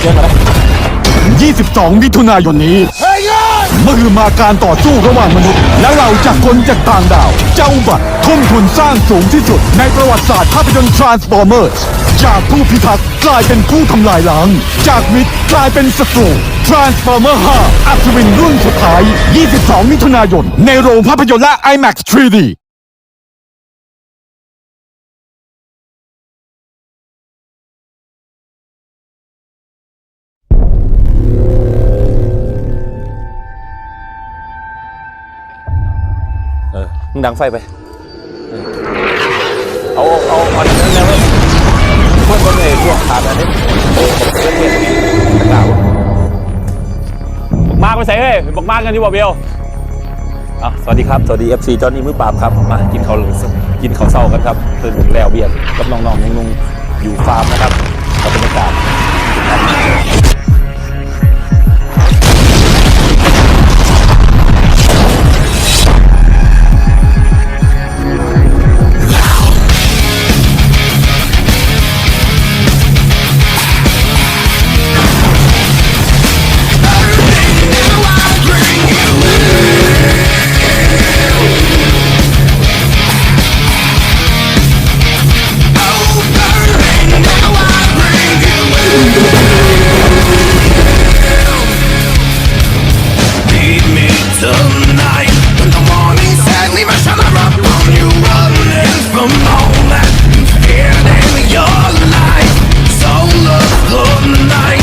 เจอกันแล้ว22 มิถุนายนนี้มหึมาการต่อสู้ระหว่างมนุษย์ และเราจากคนจากต่างดาว เจ้าบัติทุ่มทุนสร้างสูงที่สุด ในประวัติศาสตร์ภาพยนตร์ Transformers จากผู้พิทักษ์กลายเป็นผู้ทำลายล้าง จากมิตรกลายเป็นศัตรู Transformer 5อัศวินรุ่นสุดท้าย 22 มิถุนายน ในโรงภาพยนตร์และ IMAX 3D เออมึงดังไฟไป เออเอาเอาเอาเอาอย่างนั้นแล้วเว้ยพวกคนเลยพวกขาดอันนี้โอ้บอกเรื่องเงี้ยตะกล่าวบอกมากไปใส่เฮ้ยบอกมากกันที่บ่เบลอะสวัสดีครับ สวัสดี FC จอห์นนี่มือปราบครับมากินข้าวกินข้าวเศร้ากันครับเพื่อนแล้วเบียร์กับน้องๆยังงงอยู่ฟาร์มนะครับกับบรรยากาศ your life, soul of the night.